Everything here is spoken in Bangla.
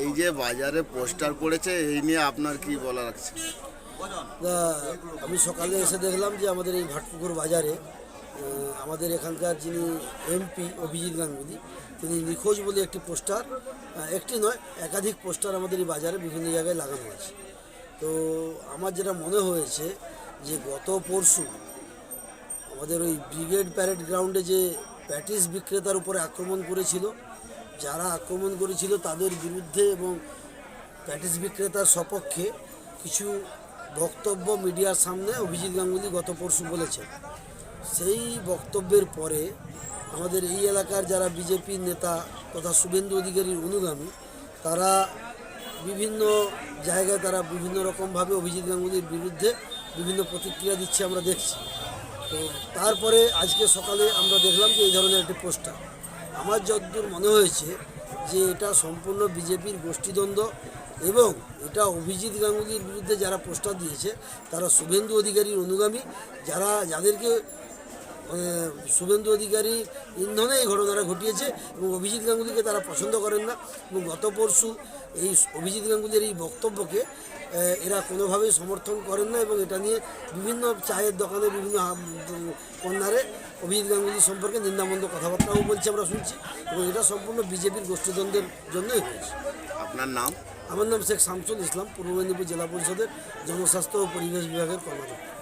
এই যে বাজারে পোস্টার পড়েছে এই নিয়ে আপনার কি বলার আছে? তা আমি সকালে এসে দেখলাম যে আমাদের এই ভাটপুকুর বাজারে আমাদের এখানকার যিনি এমপি অভিজিৎ গাঙ্গুলি, তিনি নিখোঁজ বলে একটি পোস্টার একটি নয়, একাধিক পোস্টার আমাদের এই বাজারে বিভিন্ন জায়গায় লাগানো আছে তো আমার যেটা মনে হয়েছে যে গত পরশু আমাদের ওই ব্রিগেড প্যারেড গ্রাউন্ডে যে প্যাটিস বিক্রেতার উপরে আক্রমণ করেছিল যারা আক্রমণ করেছিল তাদের বিরুদ্ধে এবং প্যাটিস বিক্রেতার সপক্ষে কিছু বক্তব্য মিডিয়ার সামনে অভিজিৎ গাঙ্গুলি গত পরশু বলেছেন। সেই বক্তব্যের পরে আমাদের এই এলাকার যারা বিজেপির নেতা তথা শুভেন্দু অধিকারীর অনুগামী, তারা বিভিন্ন জায়গায় তারা বিভিন্ন রকমভাবে অভিজিৎ গাঙ্গুলির বিরুদ্ধে বিভিন্ন প্রতিক্রিয়া দিচ্ছে আমরা দেখছি। তো তারপরে আজকে সকালে আমরা দেখলাম যে এই ধরনের একটি পোস্টার। আমার যতদূর মনে হয়েছে যে এটা সম্পূর্ণ বিজেপির গোষ্ঠীদ্বন্দ্ব এবং এটা অভিজিৎ গাঙ্গুলির বিরুদ্ধে যারা প্রস্তাব দিয়েছে, তারা শুভেন্দু অধিকারীর অনুগামী, যারা যাদেরকে শুভেন্দু অধিকারী ইন্ধনে এই ঘটনাটা ঘটিয়েছে এবং অভিজিৎ গাঙ্গুলিকে তারা পছন্দ করেন না। এবং গত পরশু এই অভিজিৎ গাঙ্গুলির এই বক্তব্যকে এরা কোনোভাবেই সমর্থন করেন না এবং এটা নিয়ে বিভিন্ন চায়ের দোকানে বিভিন্ন কন্যারে অভিজিৎ গাঙ্গুলি সম্পর্কে নিন্দামন্দ কথাবার্তাও বলছে আমরা শুনছি এবং এটা সম্পূর্ণ বিজেপির গোষ্ঠীদ্বন্দ্বের জন্যই হয়েছে। আপনার নাম? আমার নাম শেখ শামসুল ইসলাম পূর্ব মেদিনীপুর জেলা পরিষদের জনস্বাস্থ্য ও পরিবেশ বিভাগের কর্মকর্তা